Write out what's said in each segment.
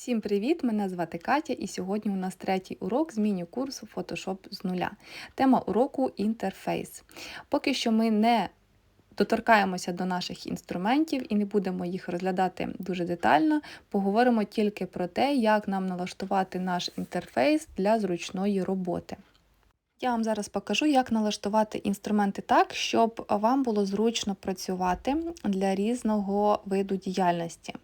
Всім привіт! Мене звати Катя, і сьогодні у нас третій урок з міні-курсу Photoshop з нуля. Тема уроку інтерфейс. Поки що ми не доторкаємося до наших інструментів і не будемо їх розглядати дуже детально. Поговоримо тільки про те, як нам налаштувати наш інтерфейс для зручної роботи. Я вам зараз покажу, як налаштувати інструменти так, щоб вам було зручно працювати для різного виду діяльності.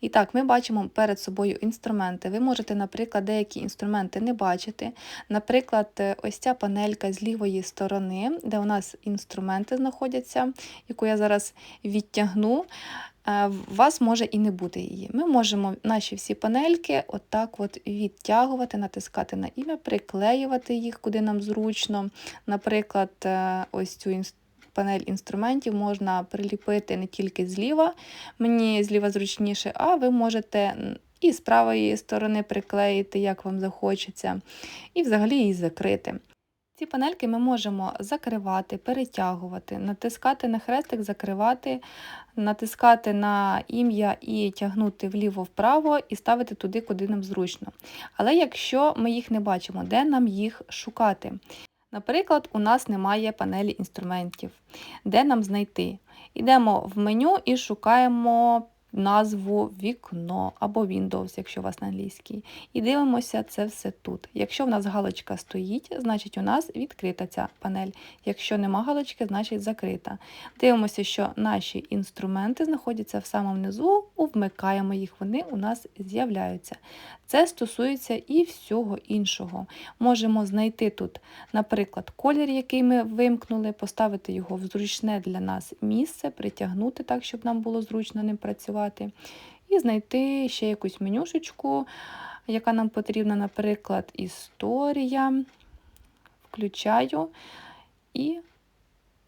І так, ми бачимо перед собою інструменти. Ви можете, наприклад, деякі інструменти не бачити. Наприклад, ось ця панелька з лівої сторони, де у нас інструменти знаходяться, яку я зараз відтягну. Е, у вас може і не бути її. Ми можемо наші всі панельки отак от відтягувати, натискати на ім'я, приклеювати їх, куди нам зручно. Наприклад, е, ось цю панель інструментів можна приліпити не тільки зліва, мені зліва зручніше, а ви можете. І з правої сторони приклеїти, як вам захочеться, і взагалі її закрити. Ці панельки ми можемо закривати, перетягувати, натискати на хрестик, закривати, натискати на ім'я і тягнути вліво-вправо і ставити туди, куди нам зручно. Але якщо ми їх не бачимо, де нам їх шукати? Наприклад, у нас немає панелі інструментів, де нам знайти? Йдемо в меню і шукаємо назву вікно або Windows, якщо у вас на англійській. І дивимося це все тут. Якщо в нас галочка стоїть, значить у нас відкрита ця панель. Якщо нема галочки, значить закрита. Дивимося, що наші інструменти знаходяться в самому низу, вмикаємо їх, вони у нас з'являються. Це стосується і всього іншого. Можемо знайти тут, наприклад, колір, який ми вимкнули, поставити його в зручне для нас місце, притягнути так, щоб нам було зручно ним працювати. І знайти ще якусь менюшечку, яка нам потрібна, наприклад, історія. Включаю і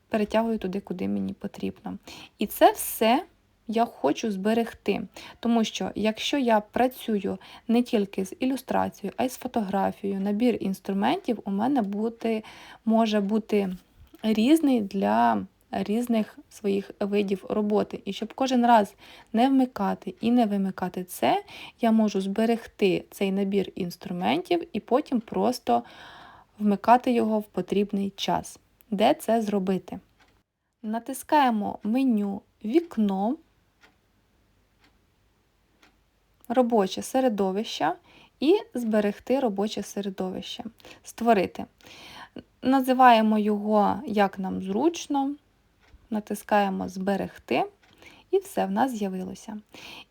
перетягую туди, куди мені потрібно. І це все я хочу зберегти. Тому що, якщо я працюю не тільки з ілюстрацією, а й з фотографією, набір інструментів у мене бути, може бути різний для різних своїх видів роботи. І щоб кожен раз не вмикати і не вимикати це, я можу зберегти цей набір інструментів і потім просто вмикати його в потрібний час. Де це зробити? Натискаємо меню Вікно робоче середовище і зберегти робоче середовище. Створити. Називаємо його, як нам зручно, натискаємо Зберегти. І все в нас з'явилося.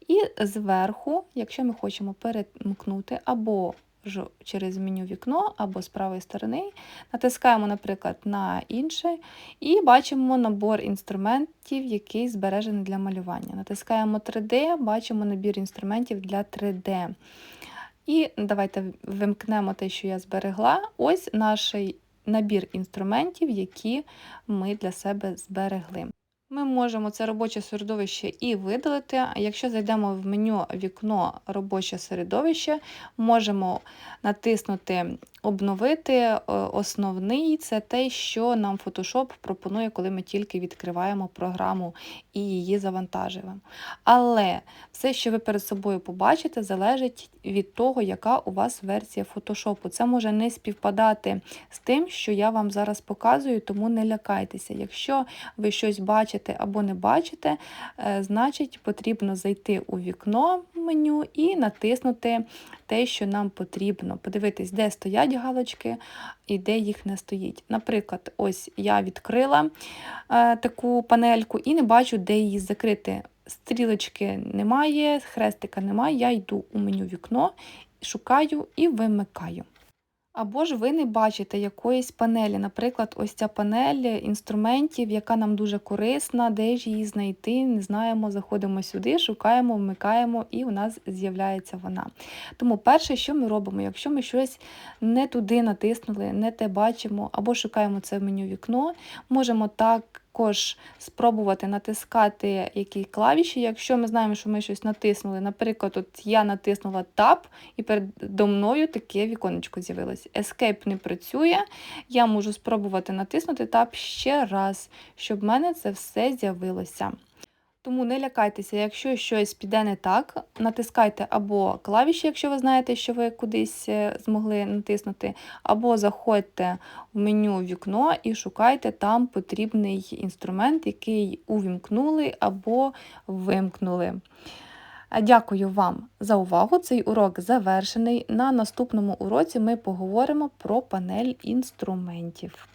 І зверху, якщо ми хочемо перемкнути або через меню вікно або з правої сторони. Натискаємо, наприклад, на інше, і бачимо набор інструментів, який збережений для малювання. Натискаємо 3D, бачимо набір інструментів для 3D. І давайте вимкнемо те, що я зберегла. Ось наш набір інструментів, які ми для себе зберегли. Ми можемо це робоче середовище і видалити. Якщо зайдемо в меню вікно робоче середовище, можемо натиснути Обновити е, основний це те, що нам Photoshop пропонує, коли ми тільки відкриваємо програму і її завантажуємо. Але все, що ви перед собою побачите, залежить від того, яка у вас версія Photoshop. Це може не співпадати з тим, що я вам зараз показую, тому не лякайтеся. Якщо ви щось бачите або не бачите, е, значить потрібно зайти у вікно меню і натиснути те, що нам потрібно. Подивитись, де стоять галочки і де їх не стоїть. Наприклад, ось я відкрила е, таку панельку і не бачу, де її закрити. Стрілочки немає, хрестика немає, я йду у меню вікно, шукаю і вимикаю. Або ж ви не бачите якоїсь панелі, наприклад, ось ця панель інструментів, яка нам дуже корисна, де ж її знайти, не знаємо, заходимо сюди, шукаємо, вмикаємо, і у нас з'являється вона. Тому перше, що ми робимо, якщо ми щось не туди натиснули, не те бачимо, або шукаємо це в меню вікно, можемо так також спробувати натискати які клавіші, якщо ми знаємо, що ми щось натиснули. Наприклад, от я натиснула Tab, і передо мною таке віконечко з'явилось. Escape не працює. Я можу спробувати натиснути Tab ще раз, щоб в мене це все з'явилося. Тому не лякайтеся, якщо щось піде не так, натискайте або клавіші, якщо ви знаєте, що ви кудись е, змогли натиснути, або заходьте в меню вікно і шукайте там потрібний інструмент, який увімкнули або вимкнули. Дякую вам за увагу. Цей урок завершений. На наступному уроці ми поговоримо про панель інструментів.